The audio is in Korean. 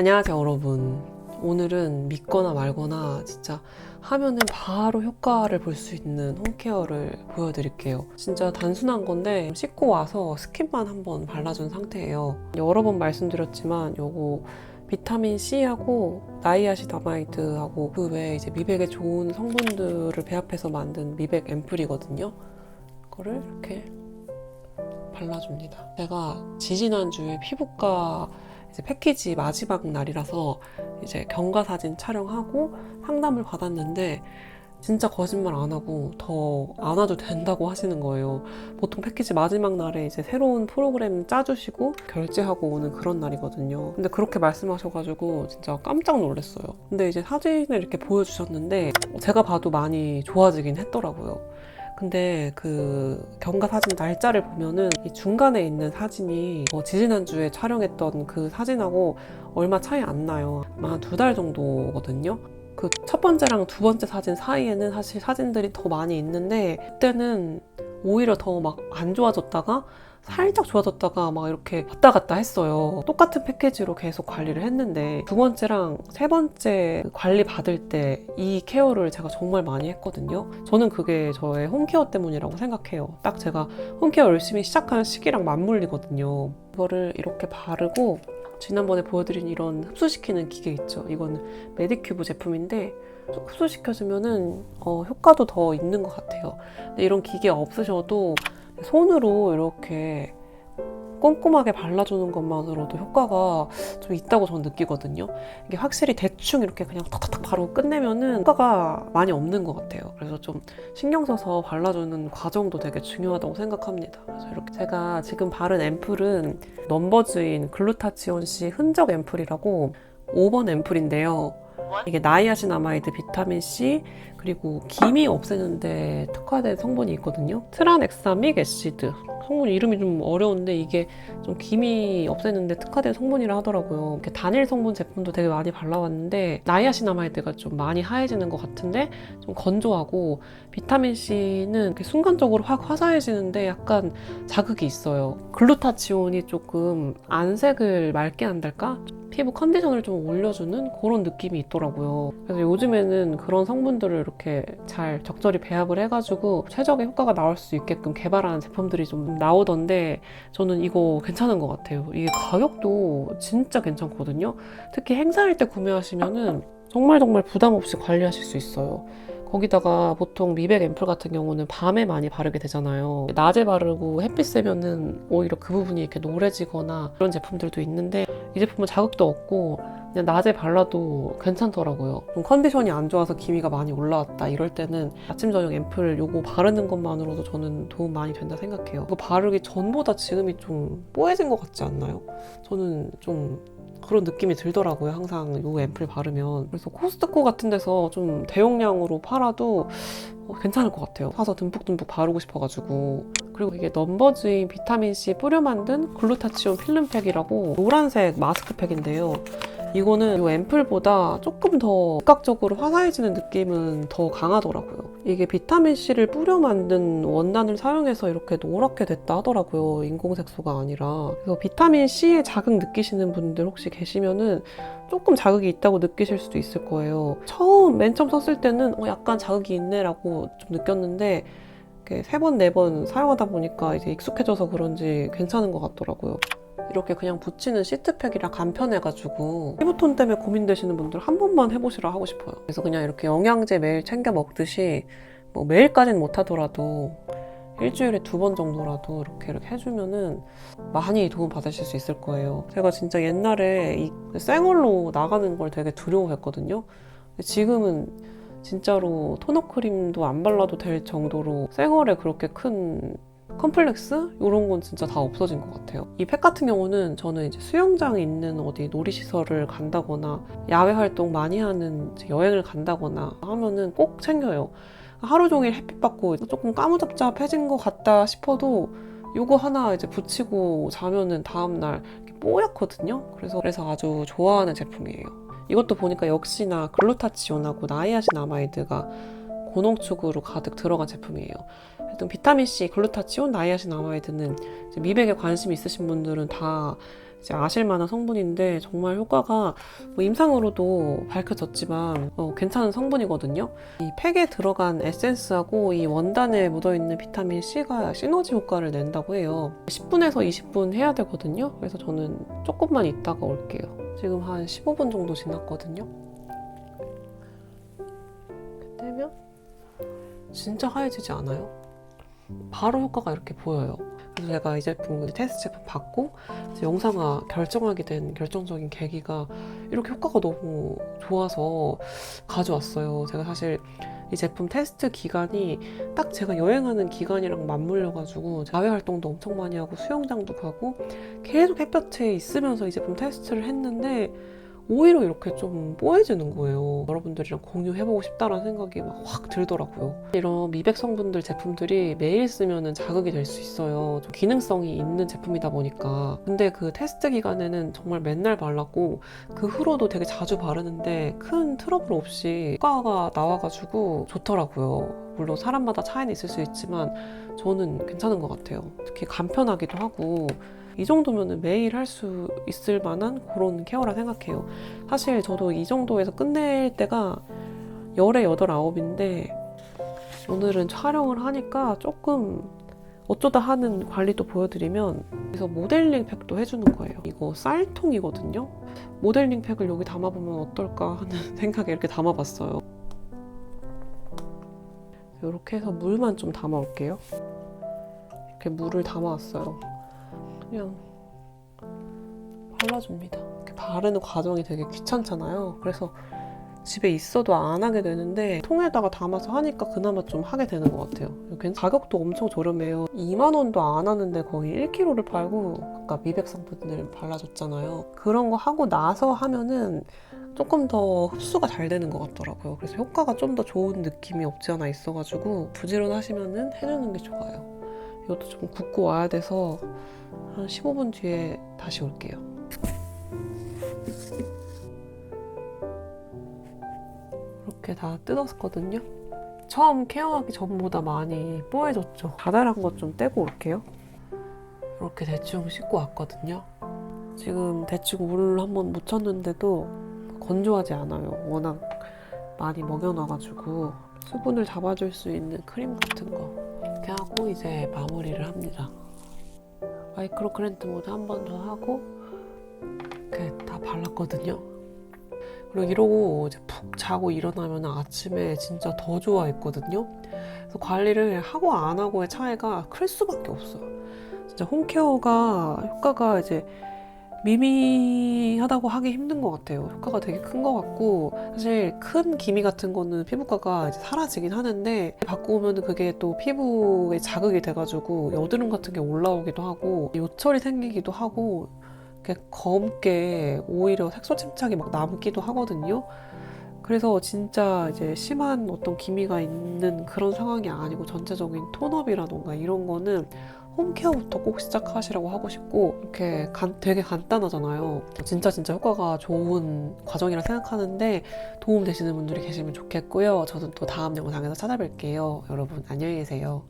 안녕하세요 여러분. 오늘은 믿거나 말거나 진짜 하면은 바로 효과를 볼 수 있는 홈케어를 보여드릴게요. 진짜 단순한 건데 씻고 와서 스킨만 한번 발라준 상태예요. 여러 번 말씀드렸지만 요거 비타민 C하고 나이아시다마이드하고 그 외에 이제 미백에 좋은 성분들을 배합해서 만든 미백 앰플이거든요. 그거를 이렇게 발라줍니다. 제가 지지난주에 피부과 이제 패키지 마지막 날이라서 이제 경과 사진 촬영하고 상담을 받았는데 진짜 거짓말 안 하고 더 안 와도 된다고 하시는 거예요. 보통 패키지 마지막 날에 이제 새로운 프로그램 짜주시고 결제하고 오는 그런 날이거든요. 근데 그렇게 말씀하셔가지고 진짜 깜짝 놀랐어요. 근데 이제 사진을 이렇게 보여주셨는데 제가 봐도 많이 좋아지긴 했더라고요. 근데 그 경과 사진 날짜를 보면은 이 중간에 있는 사진이 어, 지지난주에 촬영했던 그 사진하고 얼마 차이 안 나요. 아마 두 달 정도거든요. 그 첫 번째랑 두 번째 사진 사이에는 사실 사진들이 더 많이 있는데 그때는 오히려 더 막 안 좋아졌다가 살짝 좋아졌다가 막 이렇게 왔다 갔다 했어요. 똑같은 패키지로 계속 관리를 했는데 두 번째랑 세 번째 관리 받을 때 이 케어를 제가 정말 많이 했거든요. 저는 그게 저의 홈케어 때문이라고 생각해요. 딱 제가 홈케어 열심히 시작한 시기랑 맞물리거든요. 이거를 이렇게 바르고 지난번에 보여드린 이런 흡수시키는 기계 있죠. 이거는 메디큐브 제품인데 흡수시켜주면은 어, 효과도 더 있는 것 같아요. 근데 이런 기계 없으셔도 손으로 이렇게 꼼꼼하게 발라주는 것만으로도 효과가 좀 있다고 저는 느끼거든요. 이게 확실히 대충 이렇게 그냥 탁탁탁 바로 끝내면은 효과가 많이 없는 것 같아요. 그래서 좀 신경 써서 발라주는 과정도 되게 중요하다고 생각합니다. 그래서 이렇게 제가 지금 바른 앰플은 넘버즈인 글루타치온 C 흔적 앰플이라고 5번 앰플인데요. 이게 나이아신아마이드, 비타민 C 그리고 기미 없애는데 특화된 성분이 있거든요. 트란엑사믹 애시드. 성분 이름이 좀 어려운데 이게 좀 기미 없애는데 특화된 성분이라 하더라고요. 이렇게 단일 성분 제품도 되게 많이 발라왔는데 나이아신아마이드가 좀 많이 하얘지는 것 같은데 좀 건조하고 비타민 C는 순간적으로 확 화사해지는데 약간 자극이 있어요. 글루타치온이 조금 안색을 맑게 한달까? 피부 컨디션을 좀 올려주는 그런 느낌이 있더라고요. 그래서 요즘에는 그런 성분들을 이렇게 잘 적절히 배합을 해가지고 최적의 효과가 나올 수 있게끔 개발하는 제품들이 좀 나오던데 저는 이거 괜찮은 것 같아요. 이게 가격도 진짜 괜찮거든요. 특히 행사할 때 구매하시면은 정말 정말 부담 없이 관리하실 수 있어요. 거기다가 보통 미백 앰플 같은 경우는 밤에 많이 바르게 되잖아요. 낮에 바르고 햇빛 쐬면은 오히려 그 부분이 이렇게 노래지거나 그런 제품들도 있는데 이 제품은 자극도 없고 그냥 낮에 발라도 괜찮더라고요. 좀 컨디션이 안 좋아서 기미가 많이 올라왔다 이럴 때는 아침 저녁 앰플 요거 바르는 것만으로도 저는 도움 많이 된다 생각해요. 이거 바르기 전보다 지금이 좀 뽀해진 것 같지 않나요? 저는 좀 그런 느낌이 들더라고요. 항상 요 앰플 바르면. 그래서 코스트코 같은 데서 좀 대용량으로 팔아도 어, 괜찮을 것 같아요. 사서 듬뿍듬뿍 바르고 싶어가지고. 그리고 이게 넘버즈인 비타민C 뿌려 만든 글루타치온 필름팩이라고 노란색 마스크팩인데요. 이거는 이 앰플보다 조금 더 즉각적으로 화사해지는 느낌은 더 강하더라고요. 이게 비타민C를 뿌려 만든 원단을 사용해서 이렇게 노랗게 됐다 하더라고요. 인공색소가 아니라. 그래서 비타민C의 자극 느끼시는 분들 혹시 계시면은 조금 자극이 있다고 느끼실 수도 있을 거예요. 처음, 맨 처음 썼을 때는 어, 약간 자극이 있네라고 좀 느꼈는데 세 번, 네 번 사용하다 보니까 이제 익숙해져서 그런지 괜찮은 것 같더라고요. 이렇게 그냥 붙이는 시트팩이라 간편해가지고 피부톤 때문에 고민되시는 분들 한 번만 해보시라 하고 싶어요. 그래서 그냥 이렇게 영양제 매일 챙겨 먹듯이 뭐 매일까지는 못하더라도 일주일에 두 번 정도라도 이렇게 이렇게 해주면은 많이 도움 받으실 수 있을 거예요. 제가 진짜 옛날에 이 생얼로 나가는 걸 되게 두려워했거든요. 지금은 진짜로 토너 크림도 안 발라도 될 정도로 생얼에 그렇게 큰 컴플렉스 이런 건 진짜 다 없어진 것 같아요. 이 팩 같은 경우는 저는 이제 수영장에 있는 어디 놀이시설을 간다거나 야외 활동 많이 하는 여행을 간다거나 하면은 꼭 챙겨요. 하루 종일 햇빛 받고 조금 까무잡잡해진 것 같다 싶어도 요거 하나 이제 붙이고 자면은 다음날 뽀얗거든요. 그래서 그래서 아주 좋아하는 제품이에요. 이것도 보니까 역시나 글루타치온하고 나이아신 아마이드가 고농축으로 가득 들어간 제품이에요. 하여튼 비타민C, 글루타치온, 나이아신 아마이드는 미백에 관심 있으신 분들은 다 아실 만한 성분인데 정말 효과가 뭐 임상으로도 밝혀졌지만 어, 괜찮은 성분이거든요. 이 팩에 들어간 에센스하고 이 원단에 묻어있는 비타민 C가 시너지 효과를 낸다고 해요. 10분에서 20분 해야 되거든요. 그래서 저는 조금만 있다가 올게요. 지금 한 15분 정도 지났거든요. 진짜 하얘지지 않아요? 바로 효과가 이렇게 보여요. 그래서 제가 이 제품 테스트 제품 받고 영상화 결정하게 된 결정적인 계기가 이렇게 효과가 너무 좋아서 가져왔어요. 제가 사실 이 제품 테스트 기간이 딱 제가 여행하는 기간이랑 맞물려가지고 야외 활동도 엄청 많이 하고 수영장도 가고 계속 햇볕에 있으면서 이 제품 테스트를 했는데 오히려 이렇게 좀 뽀해지는 거예요. 여러분들이랑 공유해보고 싶다라는 생각이 막 확 들더라고요. 이런 미백 성분들 제품들이 매일 쓰면 자극이 될 수 있어요. 좀 기능성이 있는 제품이다 보니까. 근데 그 테스트 기간에는 정말 맨날 발랐고 그 후로도 되게 자주 바르는데 큰 트러블 없이 효과가 나와가지고 좋더라고요. 물론 사람마다 차이는 있을 수 있지만 저는 괜찮은 것 같아요. 특히 간편하기도 하고 이 정도면 매일 할 수 있을 만한 그런 케어라 생각해요. 사실 저도 이 정도에서 끝낼 때가 열에 여덟 아홉인데 오늘은 촬영을 하니까 조금 어쩌다 하는 관리도 보여드리면 그래서 모델링 팩도 해주는 거예요. 이거 쌀통이거든요. 모델링 팩을 여기 담아보면 어떨까 하는 생각에 이렇게 담아봤어요. 이렇게 해서 물만 좀 담아올게요. 이렇게 물을 담아왔어요. 그냥 발라줍니다. 바르는 과정이 되게 귀찮잖아요. 그래서 집에 있어도 안 하게 되는데 통에다가 담아서 하니까 그나마 좀 하게 되는 것 같아요. 괜- 가격도 엄청 저렴해요. 2만 원도 안 하는데 거의 1kg를 팔고 아까 미백 상품들 발라줬잖아요. 그런 거 하고 나서 하면은 조금 더 흡수가 잘 되는 것 같더라고요. 그래서 효과가 좀 더 좋은 느낌이 없지 않아 있어가지고 부지런하시면은 해주는 게 좋아요. 이것도 좀 굽고 와야 돼서 한 15분 뒤에 다시 올게요. 이렇게 다 뜯었거든요. 처음 케어하기 전보다 많이 뽀해졌죠. 자잘한 것 좀 떼고 올게요. 이렇게 대충 씻고 왔거든요. 지금 대충 물을 한번 묻혔는데도 건조하지 않아요. 워낙 많이 먹여놔가지고 수분을 잡아줄 수 있는 크림 같은 거 이렇게 하고 이제 마무리를 합니다. 마이크로 크랜트 모드 한 번 더 하고 이렇게 다 발랐거든요. 그리고 이러고 이제 푹 자고 일어나면 아침에 진짜 더 좋아했거든요. 그래서 관리를 하고 안 하고의 차이가 클 수밖에 없어요. 진짜 홈케어가 효과가 이제 미미하다고 하기 힘든 것 같아요. 효과가 되게 큰 것 같고 사실 큰 기미 같은 거는 피부과가 이제 사라지긴 하는데 바꾸면 그게 또 피부에 자극이 돼가지고 여드름 같은 게 올라오기도 하고 요철이 생기기도 하고 이렇게 검게 오히려 색소 침착이 막 남기도 하거든요. 그래서 진짜 이제 심한 어떤 기미가 있는 그런 상황이 아니고 전체적인 톤업이라던가 이런 거는 홈케어부터 꼭 시작하시라고 하고 싶고 이렇게 간- 되게 간단하잖아요. 진짜 진짜 효과가 좋은 과정이라 생각하는데 도움 되시는 분들이 계시면 좋겠고요. 저는 또 다음 영상에서 찾아뵐게요. 여러분 안녕히 계세요.